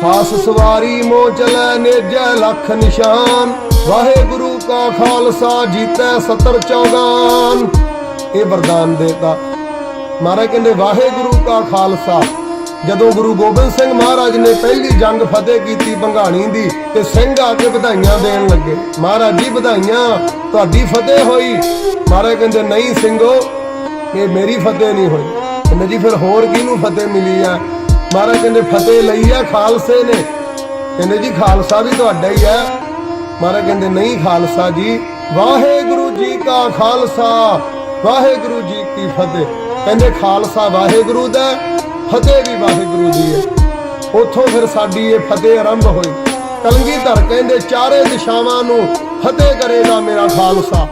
ਖਾਸ ਸਵਾਰੀ ਮੋ ਨੇਜੈ ਲੱਖ ਨਿਸ਼ਾਨ। ਵਾਹਿਗੁਰੂ ਕਾ ਖਾਲਸਾ ਜੀਤੈ ਸਤਰ ਚੌਗਾਨ। ਇਹ ਵਰਦਾਨ ਦੇਤਾ। ਮਹਾਰਾਜ ਕਹਿੰਦੇ, ਵਾਹਿਗੁਰੂ ਕਾ ਖਾਲਸਾ। ਜਦੋਂ ਗੁਰੂ ਗੋਬਿੰਦ ਸਿੰਘ ਮਹਾਰਾਜ ਨੇ ਪਹਿਲੀ ਜੰਗ ਫਤਿਹ ਕੀਤੀ ਬੰਗਾਣੀ ਦੀ, ਤੇ ਸਿੰਘ ਆ ਕੇ ਵਧਾਈਆਂ ਦੇਣ ਲੱਗੇ। ਮਹਾਰਾਜ ਜੀ, ਵਧਾਈਆਂ। ਤੁਹਾਡੀ ਫਤਿਹ ਹੋਈ। ਮਹਾਰਾਜ ਕਹਿੰਦੇ, ਨਹੀਂ ਸਿੰਘੋ, ਇਹ ਮੇਰੀ ਫਤਿਹ ਨਹੀਂ ਹੋਈ। ਕਹਿੰਦੇ, ਜੀ, ਫਿਰ ਹੋਰ ਕਿਹਨੂੰ ਫਤਿਹ ਮਿਲੀ ਆ ਮਹਾਰਾਜ ਕਹਿੰਦੇ ਫਤਿਹ ਲਈ ਆ, ਖਾਲਸੇ ਨੇ। ਕਹਿੰਦੇ ਜੀ, ਖਾਲਸਾ ਵੀ ਤੁਹਾਡਾ ਹੀ ਹੈ ਮਹਾਰਾਜ ਕਹਿੰਦੇ ਨਹੀਂ, ਖਾਲਸਾ ਜੀ, ਵਾਹਿਗੁਰੂ ਜੀ ਕਾ ਖਾਲਸਾ, ਵਾਹਿਗੁਰੂ ਜੀ ਕੀ ਫਤਿਹ। ਕਹਿੰਦੇ ਖਾਲਸਾ ਵਾਹਿਗੁਰੂ ਦਾ, ਫਤਿਹ ਵੀ ਵਾਹਿਗੁਰੂ ਦੀ ਹੈ। ਉੱਥੋਂ ਫਿਰ ਸਾਡੀ ਇਹ ਫਤਿਹ ਆਰੰਭ ਹੋਈ। ਕਲਗੀਧਰ ਕਹਿੰਦੇ, ਚਾਰੇ ਦਿਸ਼ਾਵਾਂ ਨੂੰ ਫਤਿਹ ਕਰੇਗਾ ਮੇਰਾ ਖਾਲਸਾ।